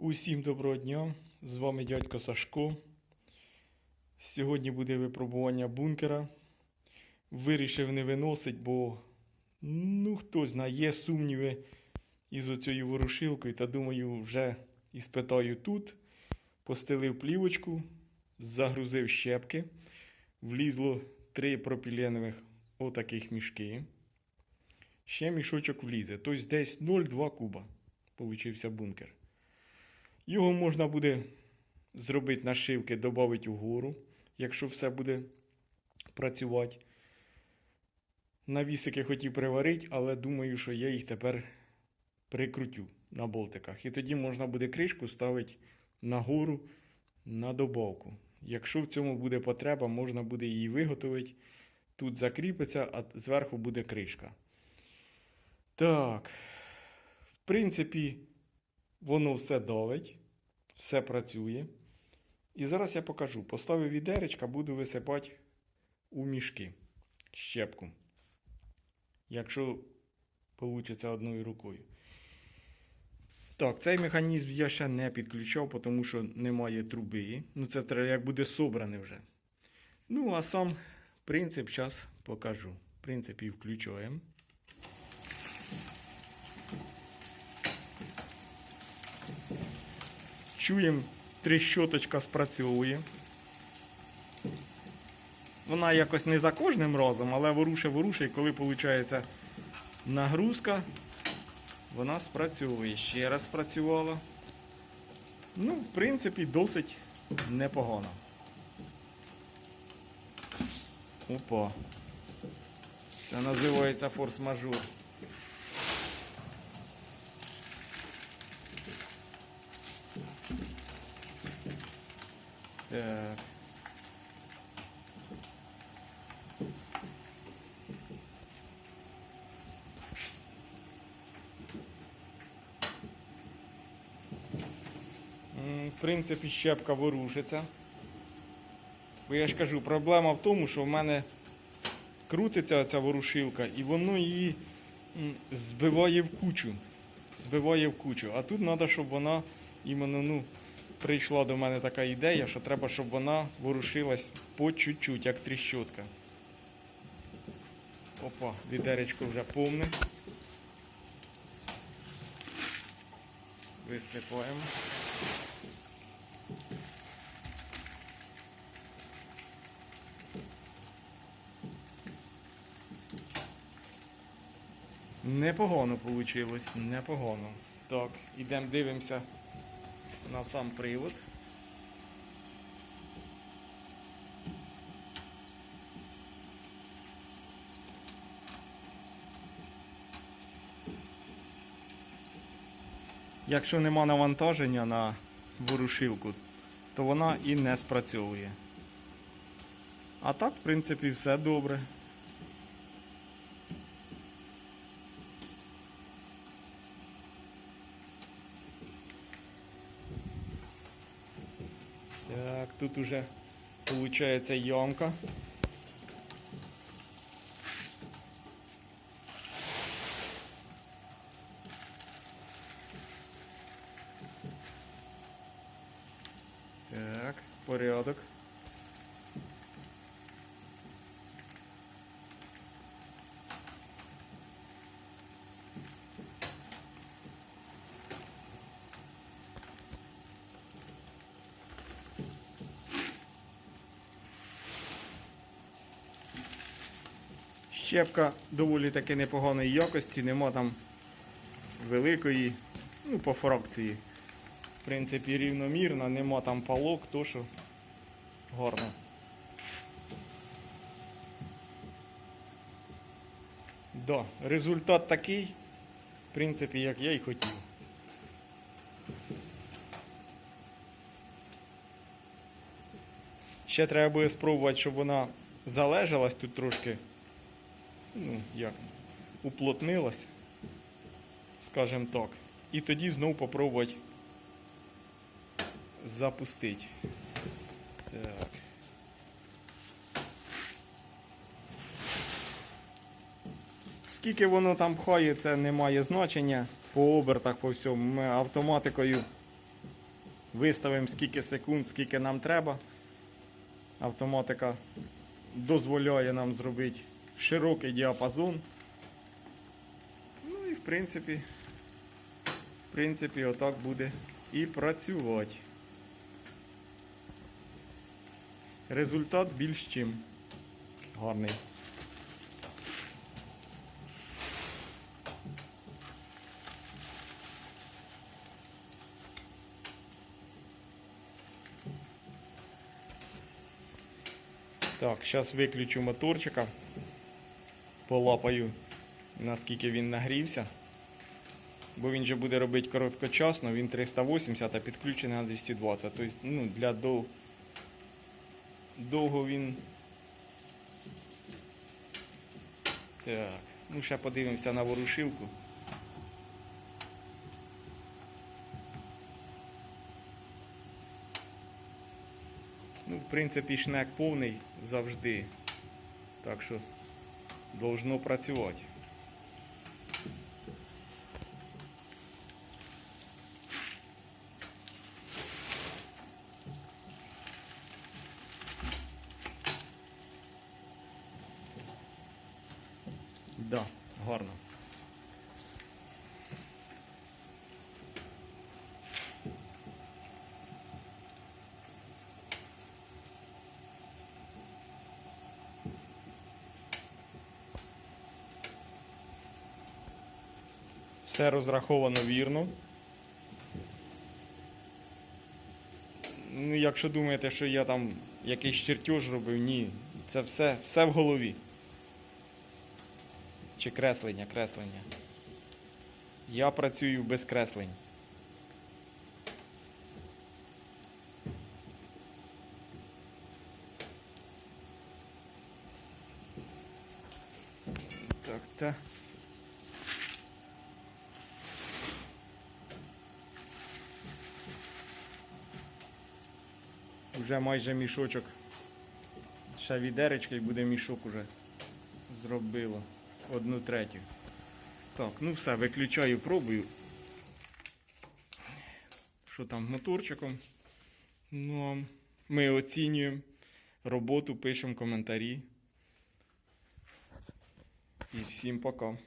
Усім доброго дня! З вами дядько Сашко. Сьогодні буде випробування бункера. Вирішив не виносить, бо ну хто знає, є сумніви із оцією ворушилкою, та думаю, вже іспитаю тут. Постелив плівочку, загрузив щепки, влізло три пропіленових отаких мішки. Ще мішочок влізе. Тобто десь 0,2 куба. Получився бункер. Його можна буде зробити нашивки, додати вгору, якщо все буде працювати. Навісики хотів приварити, але думаю, що я їх тепер прикрутю на болтиках. І тоді можна буде кришку ставити нагору на добавку. Якщо в цьому буде потреба, можна буде її виготовити. Тут закріпиться, а зверху буде кришка. Так, в принципі, воно все давить, все працює. І зараз я покажу. Поставив відеречка, буду висипати у мішки щепку. Якщо вийде одною рукою. Так, цей механізм я ще не підключав, тому що немає труби. Ну, це треба, як буде собране вже. Ну, а сам принцип зараз покажу. В принципі, включаємо. Чуємо, тріщоточка спрацьовує. Вона якось не за кожним разом, але ворушить, і коли виходить нагрузка, вона спрацьовує. Ще раз спрацювала. Ну, в принципі, досить непогано. Опа. Це називається форс-мажор. Так. В принципі, щепка ворушиться. Бо я ж кажу, проблема в тому, що в мене крутиться ця ворушилка, і воно її збиває в кучу. Збиває в кучу. А тут треба, щоб вона іменно, ну, прийшла до мене така ідея, що треба, щоб вона ворушилась по чуть-чуть, як тріщотка. Опа, відеречко вже повне. Висипаємо. Непогано вийшло, непогано. Так, ідемо дивимося на сам привод. Якщо нема навантаження на ворушилку, то вона і не спрацьовує. А так, в принципі, все добре. Тут уже получается ямка. Так, порядок. Щепка доволі таки непоганої якості, нема там великої, ну, по фракції. В принципі, рівномірна, нема там палок, то що гарно. Да, результат такий, в принципі, як я і хотів. Ще треба буде спробувати, щоб вона залежалась тут трошки ну, як, уплотнилась, скажімо так. І тоді знову попробувати запустити. Так. Скільки воно там пхає, це не має значення. По обертах, по всьому. Ми автоматикою Виставимо скільки секунд, скільки нам треба. Автоматика дозволяє нам зробити широкий діапазон. Ну і в принципі, в принципі, отак буде і працювати. Результат більш чим гарний. Так, зараз виключу моторчика. Полапаю, наскільки він нагрівся. Бо він же буде робити короткочасно, він 380, а підключений на 220. Тобто, ну, для дов... довго він. Так, ну ще подивимося на ворушилку. Ну, в принципі, шнек повний завжди. Так що должно працювати. Да, гарно. Все розраховано вірно. Ну, якщо думаєте, що я там якийсь чертеж робив, ні. Це все, все в голові. Чи креслення, креслення. Я працюю без креслень. Так, та. Вже майже мішочок. Ще відеречка і буде мішок уже зробило. Одну третю. Так, ну все, виключаю, пробую. Що там моторчиком? Ну, ми оцінюємо роботу, пишемо коментарі. І всім пока.